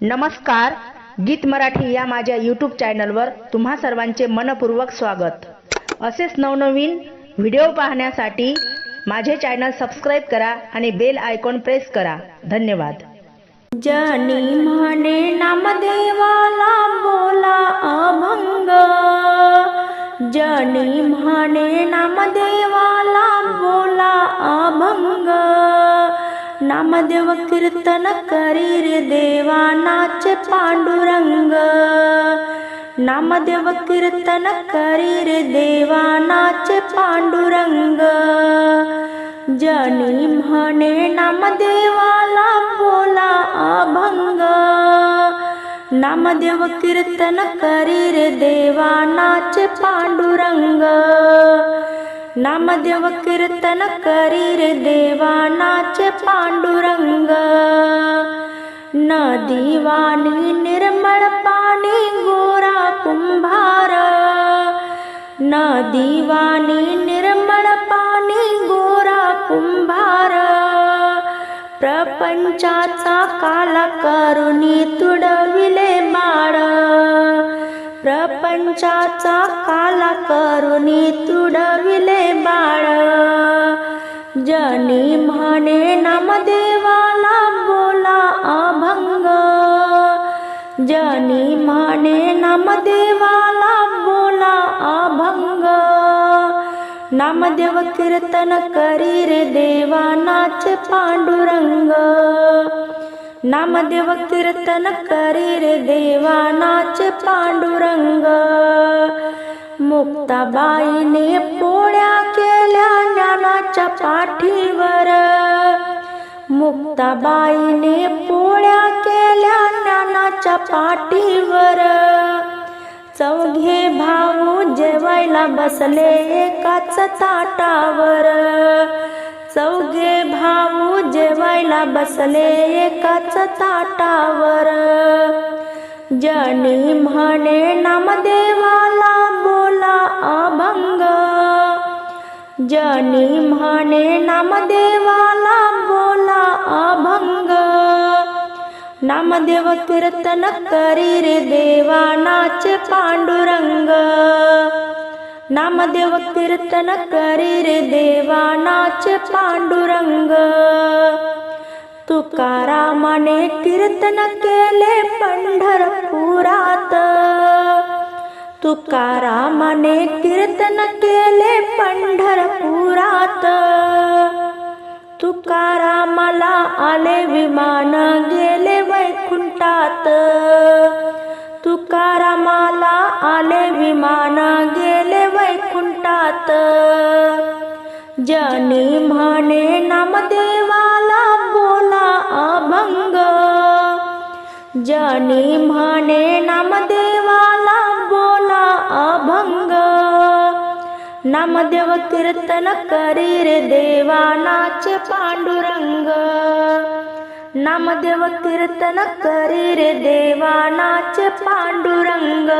नमस्कार गीत मराठी या माझ्या यूट्यूब चॅनलवर तुम्हा सर्वांचे मनपूर्वक स्वागत. असेच नवनवीन व्हिडिओ पाहण्यासाठी माझे चॅनल सबस्क्राईब करा आणि बेल आयकॉन प्रेस करा. धन्यवाद. जनी म्हणे नामदेवाला बोला अभंग. जनी म्हणे नामदेवाला बोला अभंग. नामदेव कीर्तन करी रे देवा नाचे पांडुरंग. नामदेव कीर्तन करी रे देवा नाचे पांडुरंग. जनी म्हणे नामदेवाला बोला अभंग. नामदेव कीर्तन करी रे देवा नाचे पांडुरंग. नामदेव कीर्तन करी रे देवा नाचे पांडुरंग. न दिवानी निर्मळ पाणी गोरा कुंभार. न दिवानी निर्मळ पाणी गोरा कुंभार. प्रपंचाचा काला करुणी तुडविले बाळ. प्रपंचाचा काला करुणी तुडविले जनी म्हणे नामदेवाला बोला अभंग. जनी म्हणे नामदेवाला बोला अभंग. नामदेव कीर्तन करी रे देवा नाच पांडुरंग. नामदेव कीर्तन करी रे देवा नाच पांडुरंग. मुक्ताबाईने पोळ्या केल्या ज्ञानाच्या पाठीवर. मुक्ताबाईने पोळ्या केल्या ज्ञानाच्या पाठीवर. चौघे भाऊ जेवायला बसले एकाच ताटावर. चौघे भाऊ जेवायला बसले एकाच ताटावर. जनी म्हणे नामदेवाला अभंग। जनी म्हणे नामदेवाला बोला अभंग। नामदेव कीर्तन करी रे देवा नाच पांडुरंग। नामदेव कीर्तन करी रे देवा नाच पांडुरंग। तुकारामाने कीर्तन केले पंढरपुरात। तुकारामाने कीर्तन केले पंढरपुरात. तुकारामाला आले विमान गेले वैकुंठात. तुकारामाला आले विमान गेले वैकुंठात. जनी म्हणे नामदेवाला बोला अभंग. जनी म्हणे नामदेव नामदेव कीर्तन करी रे देवानाचे पांडुरंग. नामदेव कीर्तन करी रे देवानाचे पांडुरंग.